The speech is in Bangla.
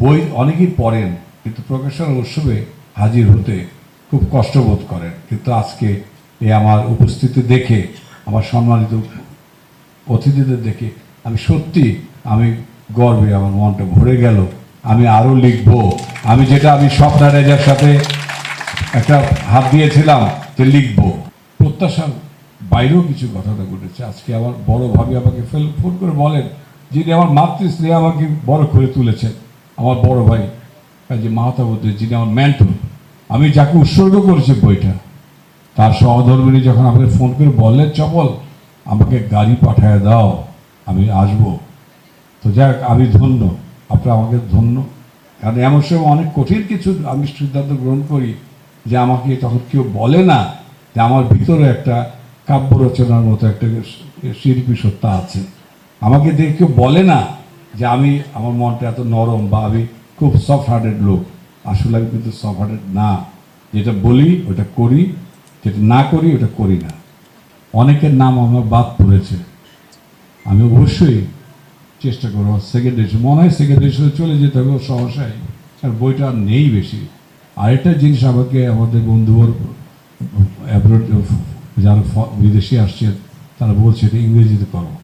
বই অনেকেই পড়েন, কিন্তু প্রকাশনা উৎসবে হাজির হতে খুব কষ্টবোধ করেন। কিন্তু আজকে এই আমার উপস্থিতি দেখে, আমার সম্মানিত অতিথিদের দেখে আমি সত্যি, আমি গর্বে আমার মনটা ভরে গেল। আমি আরও লিখব। আমি যেটা আমি স্বপ্না রেজার সাথে একটা হাত দিয়েছিলাম যে লিখব। প্রত্যাশার বাইরেও কিছু ঘটনা ঘটেছে। আজকে আমার বড় ভাবি আমাকে ফেল, ফোন করে বলেন, যিনি আমার মাতৃশ্রী আমাকে বড় করে তুলেছেন। আমার বড় ভাই কাজী মাহাতাবুদ্দিন যিনি আমার মেন্টর আমি যাকে উৎসর্গ করেছি বইটা, তার সহধর্মিনী যখন আমাকে ফোন করে বললেন, চপল, আমাকে গাড়ি পাঠায় দাও, আমি আসব। তো যাক আমি ধন্য, আপনারা আমাকে ধন্য। কারণ এমন সময় অনেক কঠিন কিছু আমি সিদ্ধান্ত গ্রহণ করি যে আমাকে তখন কেউ বলে না যে আমার ভিতরে একটা কাব্য রচনার মতো একটা শিল্পী সত্তা আছে। আমাকে দেখে কেউ বলে না যে আমি, আমার মনটা এত নরম বা আমি খুব সফট হার্টেড লোক, আসলে আমি কিন্তু সফট হার্টেড না। যেটা বলি, ওটা করি, যেটা না করি, ওটা করি না। অনেকের নাম আমার বাদ পড়েছে। আমি অবশ্যই চেষ্টা করব সেকেন্ড এডিশন মনে হয় সেকেন্ড এডিশনে চলে যেতে হবে সমস্যায়। আর বইটা আর নেই বেশি। আরেকটা জিনিস আমাকে, আমাদের অ্যাব্রোড যারা বিদেশি আসছেন, তারা বলছে, এটা ইংরেজিতে করো।